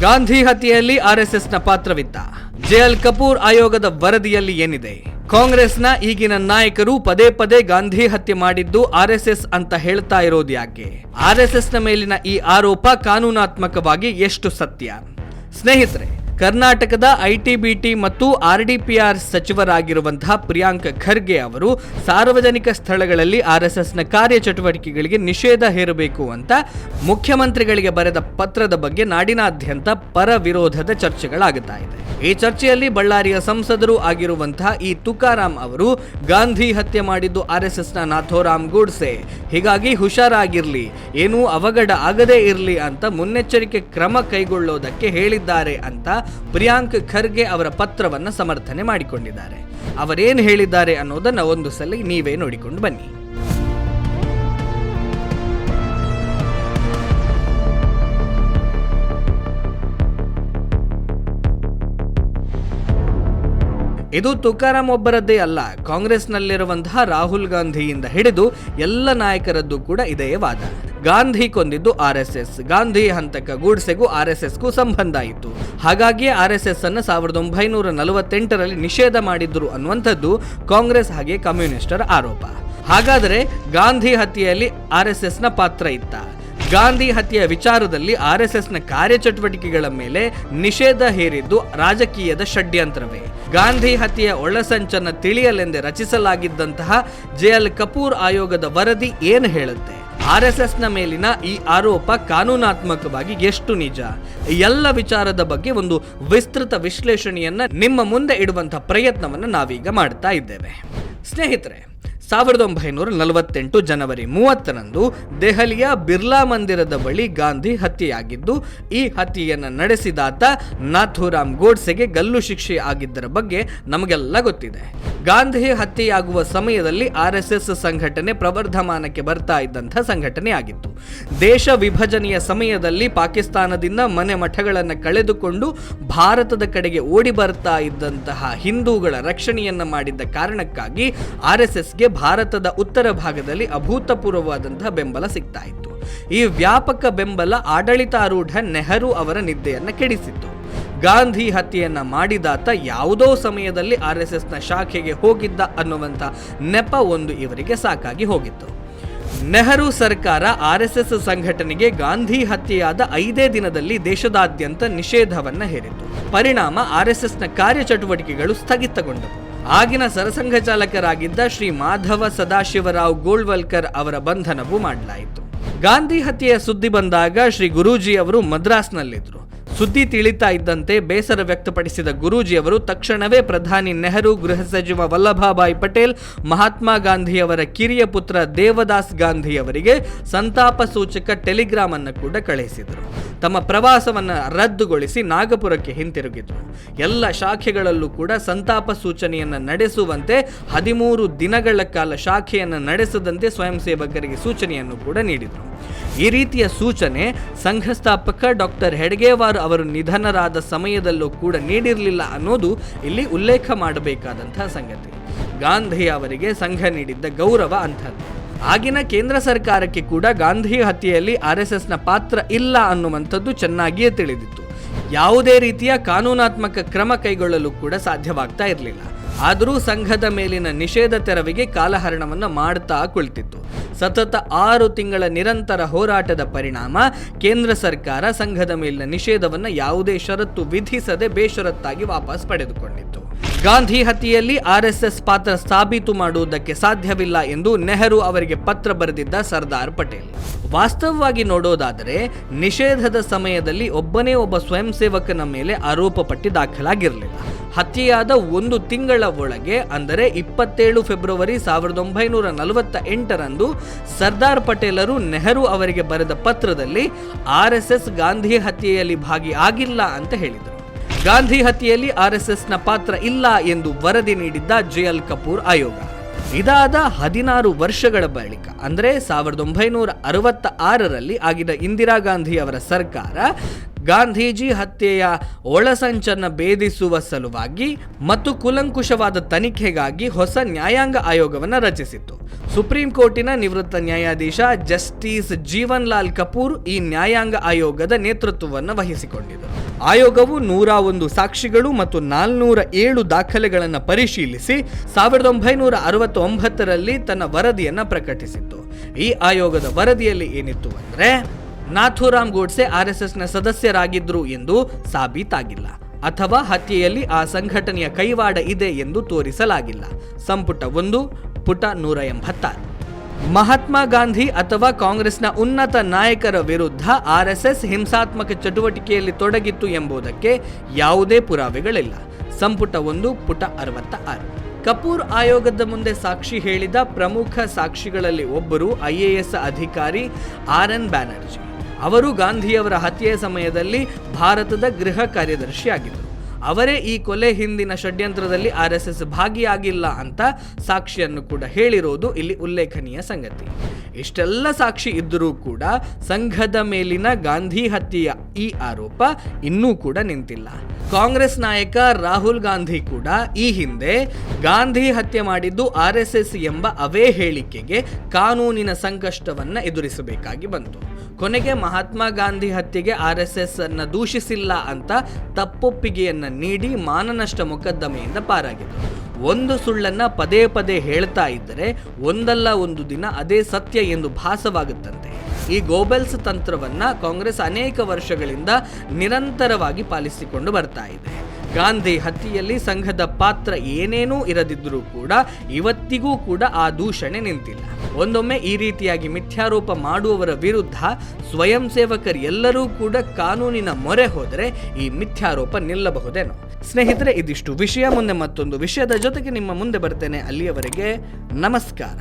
ಗಾಂಧಿ ಹತ್ಯೆಯಲ್ಲಿ ಆರ್ಎಸ್ಎಸ್ನ ಪಾತ್ರವಿತ್ತ ಜೆಎಲ್ ಕಪೂರ್ ಆಯೋಗದ ವರದಿಯಲ್ಲಿ ಏನಿದೆ? ಕಾಂಗ್ರೆಸ್ನ ಈಗಿನ ನಾಯಕರು ಪದೇ ಪದೇ ಗಾಂಧಿ ಹತ್ಯೆ ಮಾಡಿದ್ದು ಆರ್ಎಸ್ಎಸ್ ಅಂತ ಹೇಳ್ತಾ ಇರೋದು ಯಾಕೆ? ಆರ್ಎಸ್ಎಸ್ನ ಮೇಲಿನ ಈ ಆರೋಪ ಕಾನೂನಾತ್ಮಕವಾಗಿ ಎಷ್ಟು ಸತ್ಯ? ಸ್ನೇಹಿತರೆ ಕರ್ನಾಟಕದ ಐಟಿಬಿಟಿ ಮತ್ತು ಆರ್ಡಿಪಿಆರ್ ಸಚಿವರಾಗಿರುವಂತಹ ಪ್ರಿಯಾಂಕ್ ಖರ್ಗೆ ಅವರು ಸಾರ್ವಜನಿಕ ಸ್ಥಳಗಳಲ್ಲಿ ಆರ್ಎಸ್ಎಸ್ನ ಕಾರ್ಯಚಟುವಟಿಕೆಗಳಿಗೆ ನಿಷೇಧ ಹೇರಬೇಕು ಅಂತ ಮುಖ್ಯಮಂತ್ರಿಗಳಿಗೆ ಬರೆದ ಪತ್ರದ ಬಗ್ಗೆ ನಾಡಿನಾದ್ಯಂತ ಪರ ವಿರೋಧದ ಚರ್ಚೆಗಳಾಗುತ್ತಾ ಇದೆ. ಈ ಚರ್ಚೆಯಲ್ಲಿ ಬಳ್ಳಾರಿಯ ಸಂಸದರು ಆಗಿರುವಂತಹ ಈ ತುಕಾರಾಂ ಅವರು, ಗಾಂಧಿ ಹತ್ಯೆ ಮಾಡಿದ್ದು ಆರ್ಎಸ್ಎಸ್ನ ನಾಥೋರಾಮ್ ಗೂಡ್ಸೆ, ಹೀಗಾಗಿ ಹುಷಾರಾಗಿರ್ಲಿ, ಏನೂ ಅವಘಡ ಆಗದೇ ಇರಲಿ ಅಂತ ಮುನ್ನೆಚ್ಚರಿಕೆ ಕ್ರಮ ಕೈಗೊಳ್ಳೋದಕ್ಕೆ ಹೇಳಿದ್ದಾರೆ ಅಂತ ಪ್ರಿಯಾಂಕ್ ಖರ್ಗೆ ಅವರ ಪತ್ರವನ್ನು ಸಮರ್ಥನೆ ಮಾಡಿಕೊಂಡಿದ್ದಾರೆ. ಅವರೇನು ಹೇಳಿದ್ದಾರೆ ಅನ್ನೋದನ್ನ ಒಂದು ಸಲ ನೀವೇ ನೋಡಿಕೊಂಡು ಬನ್ನಿ. ಇದು ತುಕಾರಾಂ ಒಬ್ಬರದ್ದೇ ಅಲ್ಲ, ಕಾಂಗ್ರೆಸ್ನಲ್ಲಿರುವಂತಹ ರಾಹುಲ್ ಗಾಂಧಿಯಿಂದ ಹಿಡಿದು ಎಲ್ಲ ನಾಯಕರದ್ದು ಕೂಡ ಇದೇ ವಾದ. ಗಾಂಧಿ ಕೊಂದಿದ್ದು ಆರ್ ಎಸ್ ಎಸ್. ಗಾಂಧಿ ಹಂತಕ ಗೂಡ್ಸೆಗೂ ಆರ್ ಎಸ್ ಎಸ್ಗೂ ಸಂಬಂಧ ಇತ್ತು ಹಾಗಾಗಿ ಆರ್ ಎಸ್ ಎಸ್ ಅನ್ನು ಸಾವಿರದ ಒಂಬೈನೂರ ನಲವತ್ತೆಂಟರಲ್ಲಿ ನಿಷೇಧ ಮಾಡಿದ್ರು ಅನ್ನುವಂಥದ್ದು ಕಾಂಗ್ರೆಸ್ ಹಾಗೆ ಕಮ್ಯುನಿಸ್ಟರ ಆರೋಪ. ಹಾಗಾದರೆ ಗಾಂಧಿ ಹತ್ಯೆಯಲ್ಲಿ ಆರ್ ಎಸ್ ಎಸ್ನ ಪಾತ್ರ ಇತ್ತ? ಗಾಂಧಿ ಹತ್ಯೆಯ ವಿಚಾರದಲ್ಲಿ ಆರ್ ಎಸ್ ಎಸ್ನ ಕಾರ್ಯಚಟುವಟಿಕೆಗಳ ಮೇಲೆ ನಿಷೇಧ ಹೇರಿದ್ದು ರಾಜಕೀಯದ ಷಡ್ಯಂತ್ರವೇ. ಗಾಂಧಿ ಹತ್ಯೆಯ ಒಳಸಂಚನ್ನು ತಿಳಿಯಲೆಂದೇ ರಚಿಸಲಾಗಿದ್ದಂತಹ ಜೆಎಲ್ ಕಪೂರ್ ಆಯೋಗದ ವರದಿ ಏನು ಹೇಳುತ್ತೆ? ಆರ್ಎಸ್ಎಸ್ನ ಮೇಲಿನ ಈ ಆರೋಪ ಕಾನೂನಾತ್ಮಕವಾಗಿ ಎಷ್ಟು ನಿಜ? ಎಲ್ಲ ವಿಚಾರದ ಬಗ್ಗೆ ಒಂದು ವಿಸ್ತೃತ ವಿಶ್ಲೇಷಣೆಯನ್ನ ನಿಮ್ಮ ಮುಂದೆ ಇಡುವಂತಹ ಪ್ರಯತ್ನವನ್ನು ನಾವೀಗ ಮಾಡ್ತಾ ಇದ್ದೇವೆ. ಸ್ನೇಹಿತರೆ, ಸಾವಿರದ ಒಂಬೈನೂರ ನಲವತ್ತೆಂಟು ಜನವರಿ ಮೂವತ್ತರಂದು ದೆಹಲಿಯ ಬಿರ್ಲಾ ಮಂದಿರದ ಬಳಿ ಗಾಂಧಿ ಹತ್ಯೆಯಾಗಿದ್ದು, ಈ ಹತ್ಯೆಯನ್ನು ನಡೆಸಿದಾತ ನಾಥೂರಾಮ್ ಗೋಡ್ಸೆಗೆ ಗಲ್ಲು ಶಿಕ್ಷೆ ಆಗಿದ್ದರ ಬಗ್ಗೆ ನಮಗೆಲ್ಲ ಗೊತ್ತಿದೆ. ಗಾಂಧಿ ಹತ್ಯೆಯಾಗುವ ಸಮಯದಲ್ಲಿ ಆರ್ ಎಸ್ ಎಸ್ ಸಂಘಟನೆ ಪ್ರವರ್ಧಮಾನಕ್ಕೆ ಬರ್ತಾ ಇದ್ದಂಥ ಸಂಘಟನೆ ಆಗಿತ್ತು. ದೇಶ ವಿಭಜನೆಯ ಸಮಯದಲ್ಲಿ ಪಾಕಿಸ್ತಾನದಿಂದ ಮನೆ ಮಠಗಳನ್ನು ಕಳೆದುಕೊಂಡು ಭಾರತದ ಕಡೆಗೆ ಓಡಿ ಬರ್ತಾ ಇದ್ದಂತಹ ಹಿಂದೂಗಳ ರಕ್ಷಣೆಯನ್ನ ಮಾಡಿದ್ದ ಕಾರಣಕ್ಕಾಗಿ ಆರ್ ಎಸ್ ಎಸ್ಗೆ ಭಾರತದ ಉತ್ತರ ಭಾಗದಲ್ಲಿ ಅಭೂತಪೂರ್ವವಾದಂತಹ ಬೆಂಬಲ ಸಿಗ್ತಾ ಇತ್ತು. ಈ ವ್ಯಾಪಕ ಬೆಂಬಲ ಆಡಳಿತಾರೂಢ ನೆಹರು ಅವರ ನಿದ್ದೆಯನ್ನು ಕೆಡಿಸಿತ್ತು. ಗಾಂಧಿ ಹತ್ಯೆಯನ್ನ ಮಾಡಿದಾತ ಯಾವುದೋ ಸಮಯದಲ್ಲಿ ಆರ್ ಎಸ್ ಎಸ್ನ ಶಾಖೆಗೆ ಹೋಗಿದ್ದ ಅನ್ನುವಂಥ ನೆಪ ಒಂದು ಇವರಿಗೆ ಸಾಕಾಗಿ ಹೋಗಿತ್ತು. ನೆಹರು ಸರ್ಕಾರ ಆರ್ಎಸ್ಎಸ್ ಸಂಘಟನೆಗೆ ಗಾಂಧಿ ಹತ್ಯೆಯಾದ ಐದೇ ದಿನದಲ್ಲಿ ದೇಶದಾದ್ಯಂತ ನಿಷೇಧವನ್ನ ಹೇರಿತು ಪರಿಣಾಮ ಆರ್ ಎಸ್ ಎಸ್ನ ಕಾರ್ಯಚಟುವಟಿಕೆಗಳು ಸ್ಥಗಿತಗೊಂಡವು. ಆಗಿನ ಸರಸಂಘ ಚಾಲಕರಾಗಿದ್ದ ಶ್ರೀ ಮಾಧವ ಸದಾಶಿವರಾವ್ ಗೋಳ್ವಲ್ಕರ್ ಅವರ ಬಂಧನವೂ ಮಾಡಲಾಯಿತು. ಗಾಂಧಿ ಹತ್ಯೆಯ ಸುದ್ದಿ ಬಂದಾಗ ಶ್ರೀ ಗುರೂಜಿ ಅವರು ಮದ್ರಾಸ್ನಲ್ಲಿದ್ದರು ಸುದ್ದಿ ತಿಳಿತಾ ಇದ್ದಂತೆ ಬೇಸರ ವ್ಯಕ್ತಪಡಿಸಿದ ಗುರೂಜಿಯವರು ತಕ್ಷಣವೇ ಪ್ರಧಾನಿ ನೆಹರು, ಗೃಹ ಸಚಿವ ವಲ್ಲಭಾಭಾಯಿ ಪಟೇಲ್, ಮಹಾತ್ಮ ಗಾಂಧಿಯವರ ಕಿರಿಯ ಪುತ್ರ ದೇವದಾಸ್ ಗಾಂಧಿಯವರಿಗೆ ಸಂತಾಪ ಸೂಚಕ ಟೆಲಿಗ್ರಾಮ್ ಅನ್ನು ಕೂಡ ಕಳುಹಿಸಿದರು. ತಮ್ಮ ಪ್ರವಾಸವನ್ನು ರದ್ದುಗೊಳಿಸಿ ನಾಗಪುರಕ್ಕೆ ಹಿಂತಿರುಗಿದರು. ಎಲ್ಲ ಶಾಖೆಗಳಲ್ಲೂ ಕೂಡ ಸಂತಾಪ ಸೂಚನೆಯನ್ನು ನಡೆಸುವಂತೆ ಹದಿಮೂರು ದಿನಗಳ ಕಾಲ ಶಾಖೆಯನ್ನು ನಡೆಸದಂತೆ ಸ್ವಯಂ ಸೇವಕರಿಗೆ ಸೂಚನೆಯನ್ನು ಕೂಡ ನೀಡಿದರು. ಈ ರೀತಿಯ ಸೂಚನೆ ಸಂಘ ಸ್ಥಾಪಕ ಡಾಕ್ಟರ್ ಹೆಡ್ಗೇವಾರ್ ಅವರು ನಿಧನರಾದ ಸಮಯದಲ್ಲೂ ಕೂಡ ನೀಡಿರಲಿಲ್ಲ ಅನ್ನೋದು ಇಲ್ಲಿ ಉಲ್ಲೇಖ ಮಾಡಬೇಕಾದಂತಹ ಸಂಗತಿ. ಗಾಂಧಿ ಅವರಿಗೆ ಸಂಘ ನೀಡಿದ್ದ ಗೌರವ ಅಂಥದ್ದು. ಆಗಿನ ಕೇಂದ್ರ ಸರ್ಕಾರಕ್ಕೆ ಕೂಡ ಗಾಂಧಿ ಹತ್ಯೆಯಲ್ಲಿ ಆರ್ ಎಸ್ ಎಸ್ನ ಪಾತ್ರ ಇಲ್ಲ ಅನ್ನುವಂಥದ್ದು ಚೆನ್ನಾಗಿಯೇ ತಿಳಿದಿತ್ತು. ಯಾವುದೇ ರೀತಿಯ ಕಾನೂನಾತ್ಮಕ ಕ್ರಮ ಕೈಗೊಳ್ಳಲು ಕೂಡ ಸಾಧ್ಯವಾಗ್ತಾ ಇರಲಿಲ್ಲ. ಆದರೂ ಸಂಘದ ಮೇಲಿನ ನಿಷೇಧ ತೆರವಿಗೆ ಕಾಲಹರಣವನ್ನು ಮಾಡುತ್ತಾ ಕುಳಿತಿತ್ತು. ಸತತ ಆರು ತಿಂಗಳ ನಿರಂತರ ಹೋರಾಟದ ಪರಿಣಾಮ ಕೇಂದ್ರ ಸರ್ಕಾರ ಸಂಘದ ಮೇಲಿನ ನಿಷೇಧವನ್ನು ಯಾವುದೇ ಷರತ್ತು ವಿಧಿಸದೆ ಬೇಷರತ್ತಾಗಿ ವಾಪಸ್ ಪಡೆದುಕೊಂಡಿತ್ತು. ಗಾಂಧಿ ಹತ್ಯೆಯಲ್ಲಿ ಆರ್ಎಸ್ಎಸ್ ಪಾತ್ರ ಸಾಬೀತು ಮಾಡುವುದಕ್ಕೆ ಸಾಧ್ಯವಿಲ್ಲ ಎಂದು ನೆಹರು ಅವರಿಗೆ ಪತ್ರ ಬರೆದಿದ್ದ ಸರ್ದಾರ್ ಪಟೇಲ್. ವಾಸ್ತವವಾಗಿ ನೋಡೋದಾದರೆ, ನಿಷೇಧದ ಸಮಯದಲ್ಲಿ ಒಬ್ಬನೇ ಒಬ್ಬ ಸ್ವಯಂ ಸೇವಕನ ಮೇಲೆ ಆರೋಪ ಪಟ್ಟಿ ದಾಖಲಾಗಿರಲಿಲ್ಲ. ಹತ್ಯೆಯಾದ ಒಂದು ತಿಂಗಳ ಒಳಗೆ, ಅಂದರೆ ಇಪ್ಪತ್ತೇಳು ಫೆಬ್ರವರಿ ಸಾವಿರದ ಒಂಬೈನೂರ ನಲವತ್ತ ಎಂಟರಂದು ಸರ್ದಾರ್ ಪಟೇಲರು ನೆಹರು ಅವರಿಗೆ ಬರೆದ ಪತ್ರದಲ್ಲಿ, ಆರ್ ಗಾಂಧಿ ಹತ್ಯೆಯಲ್ಲಿ ಭಾಗಿಯಾಗಿಲ್ಲ ಅಂತ ಹೇಳಿದರು. ಗಾಂಧಿ ಹತ್ಯೆಯಲ್ಲಿ ಆರ್ಎಸ್ಎಸ್ನ ಪಾತ್ರ ಇಲ್ಲ ಎಂದು ವರದಿ ನೀಡಿದ್ದ ಜೆಎಲ್ ಕಪೂರ್ ಆಯೋಗ. ಇದಾದ ಹದಿನಾರು ವರ್ಷಗಳ ಬಳಿಕ, ಅಂದರೆ ಸಾವಿರದ ಒಂಬೈನೂರ ಅರವತ್ತ ಆರರಲ್ಲಿ ಆಗಿದ್ದ ಇಂದಿರಾ ಗಾಂಧಿ ಅವರ ಸರ್ಕಾರ ಗಾಂಧೀಜಿ ಹತ್ಯೆಯ ಒಳಸಂಚನ್ನು ಭೇದಿಸುವ ಸಲುವಾಗಿ ಮತ್ತು ಕುಲಂಕುಷವಾದ ತನಿಖೆಗಾಗಿ ಹೊಸ ನ್ಯಾಯಾಂಗ ಆಯೋಗವನ್ನು ರಚಿಸಿತ್ತು. ಸುಪ್ರೀಂ ಕೋರ್ಟಿನ ನಿವೃತ್ತ ನ್ಯಾಯಾಧೀಶ ಜಸ್ಟಿಸ್ ಜೀವನ್ ಲಾಲ್ ಕಪೂರ್ ಈ ನ್ಯಾಯಾಂಗ ಆಯೋಗದ ನೇತೃತ್ವವನ್ನು ವಹಿಸಿಕೊಂಡಿದ್ದರು. ಆಯೋಗವು ನೂರ ಒಂದು ಸಾಕ್ಷಿಗಳು ಮತ್ತು ನಾಲ್ನೂರ ಏಳು ದಾಖಲೆಗಳನ್ನು ಪರಿಶೀಲಿಸಿ ಸಾವಿರದ ಒಂಬೈನೂರ ಅರವತ್ತೊಂಬತ್ತರಲ್ಲಿ ತನ್ನ ವರದಿಯನ್ನು ಪ್ರಕಟಿಸಿತ್ತು. ಈ ಆಯೋಗದ ವರದಿಯಲ್ಲಿ ಏನಿತ್ತು ಅಂದ್ರೆ ನಾಥೂರಾಮ್ ಗೋಡ್ಸೆ ಆರ್ ಎಸ್ ಎಸ್ನ ಸದಸ್ಯರಾಗಿದ್ರು ಎಂದು ಸಾಬೀತಾಗಿಲ್ಲ. ಅಥವಾ ಹತ್ಯೆಯಲ್ಲಿ ಆ ಸಂಘಟನೆಯ ಕೈವಾಡ ಇದೆ ಎಂದು ತೋರಿಸಲಾಗಿಲ್ಲ. ಸಂಪುಟ ಒಂದು, ಪುಟ ನೂರ ಎಂಬತ್ತಾರು. ಮಹಾತ್ಮ ಗಾಂಧಿ ಅಥವಾ ಕಾಂಗ್ರೆಸ್ನ ಉನ್ನತ ನಾಯಕರ ವಿರುದ್ಧ ಆರ್ಎಸ್ಎಸ್ ಹಿಂಸಾತ್ಮಕ ಚಟುವಟಿಕೆಯಲ್ಲಿ ತೊಡಗಿತ್ತು ಎಂಬುದಕ್ಕೆ ಯಾವುದೇ ಪುರಾವೆಗಳಿಲ್ಲ. ಸಂಪುಟ ಒಂದು, ಪುಟ ಅರವತ್ತ ಆರು ಕಪೂರ್ ಆಯೋಗದ ಮುಂದೆ ಸಾಕ್ಷಿ ಹೇಳಿದ ಪ್ರಮುಖ ಸಾಕ್ಷಿಗಳಲ್ಲಿ ಒಬ್ಬರು ಐಎಎಸ್ ಅಧಿಕಾರಿ ಆರ್ ಎನ್ ಬ್ಯಾನರ್ಜಿ. ಅವರು ಗಾಂಧಿಯವರ ಹತ್ಯೆಯ ಸಮಯದಲ್ಲಿ ಭಾರತದ ಗೃಹ ಕಾರ್ಯದರ್ಶಿಯಾಗಿದ್ದರು. ಅವರೇ ಈ ಕೊಲೆ ಹಿಂದಿನ ಷಡ್ಯಂತ್ರದಲ್ಲಿ ಆರ್ ಭಾಗಿಯಾಗಿಲ್ಲ ಅಂತ ಸಾಕ್ಷಿಯನ್ನು ಕೂಡ ಹೇಳಿರೋದು ಇಲ್ಲಿ ಉಲ್ಲೇಖನೀಯ ಸಂಗತಿ. ಇಷ್ಟೆಲ್ಲ ಸಾಕ್ಷಿ ಇದ್ದರೂ ಕೂಡ ಸಂಘದ ಮೇಲಿನ ಗಾಂಧಿ ಹತ್ಯೆಯ ಈ ಆರೋಪ ಇನ್ನೂ ಕೂಡ ನಿಂತಿಲ್ಲ. ಕಾಂಗ್ರೆಸ್ ನಾಯಕ ರಾಹುಲ್ ಗಾಂಧಿ ಕೂಡ ಈ ಹಿಂದೆ ಗಾಂಧಿ ಹತ್ಯೆ ಮಾಡಿದ್ದು ಆರ್ ಎಂಬ ಅವೇ ಹೇಳಿಕೆಗೆ ಕಾನೂನಿನ ಸಂಕಷ್ಟವನ್ನ ಎದುರಿಸಬೇಕಾಗಿ ಬಂತು. ಕೊನೆಗೆ ಮಹಾತ್ಮ ಗಾಂಧಿ ಹತ್ಯೆಗೆ ಆರ್ ಎಸ್ ಎಸ್ ಅನ್ನ ದೂಷಿಸಿಲ್ಲ ಅಂತ ತಪ್ಪೊಪ್ಪಿಗೆಯನ್ನ ನೀಡಿ ಮಾನನಷ್ಟ ಮೊಕದ್ದಮೆಯಿಂದ ಪಾರಾಗಿದೆ. ಒಂದು ಸುಳ್ಳನ್ನ ಪದೇ ಪದೇ ಹೇಳ್ತಾ ಇದ್ದರೆ ಒಂದಲ್ಲ ಒಂದು ದಿನ ಅದೇ ಸತ್ಯ ಎಂದು ಭಾಸವಾಗುತ್ತಂತೆ. ಈ ಗೋಬೆಲ್ಸ್ ತಂತ್ರವನ್ನ ಕಾಂಗ್ರೆಸ್ ಅನೇಕ ವರ್ಷಗಳಿಂದ ನಿರಂತರವಾಗಿ ಪಾಲಿಸಿಕೊಂಡು ಬರ್ತಾ ಇದೆ. ಗಾಂಧಿ ಹತ್ಯೆಯಲ್ಲಿ ಸಂಘದ ಪಾತ್ರ ಏನೇನೂ ಇರದಿದ್ದರೂ ಕೂಡ ಇವತ್ತಿಗೂ ಕೂಡ ಆ ದೂಷಣೆ ನಿಂತಿಲ್ಲ. ಒಂದೊಮ್ಮೆ ಈ ರೀತಿಯಾಗಿ ಮಿಥ್ಯಾರೋಪ ಮಾಡುವವರ ವಿರುದ್ಧ ಸ್ವಯಂ ಸೇವಕರು ಎಲ್ಲರೂ ಕೂಡ ಕಾನೂನಿನ ಮೊರೆ ಹೋದರೆ ಈ ಮಿಥ್ಯಾರೋಪ ನಿಲ್ಲಬಹುದೇನೋ. ಸ್ನೇಹಿತರೆ, ಇದಿಷ್ಟು ವಿಷಯ. ಮುಂದೆ ಮತ್ತೊಂದು ವಿಷಯದ ಜೊತೆಗೆ ನಿಮ್ಮ ಮುಂದೆ ಬರ್ತೇನೆ. ಅಲ್ಲಿಯವರೆಗೆ ನಮಸ್ಕಾರ.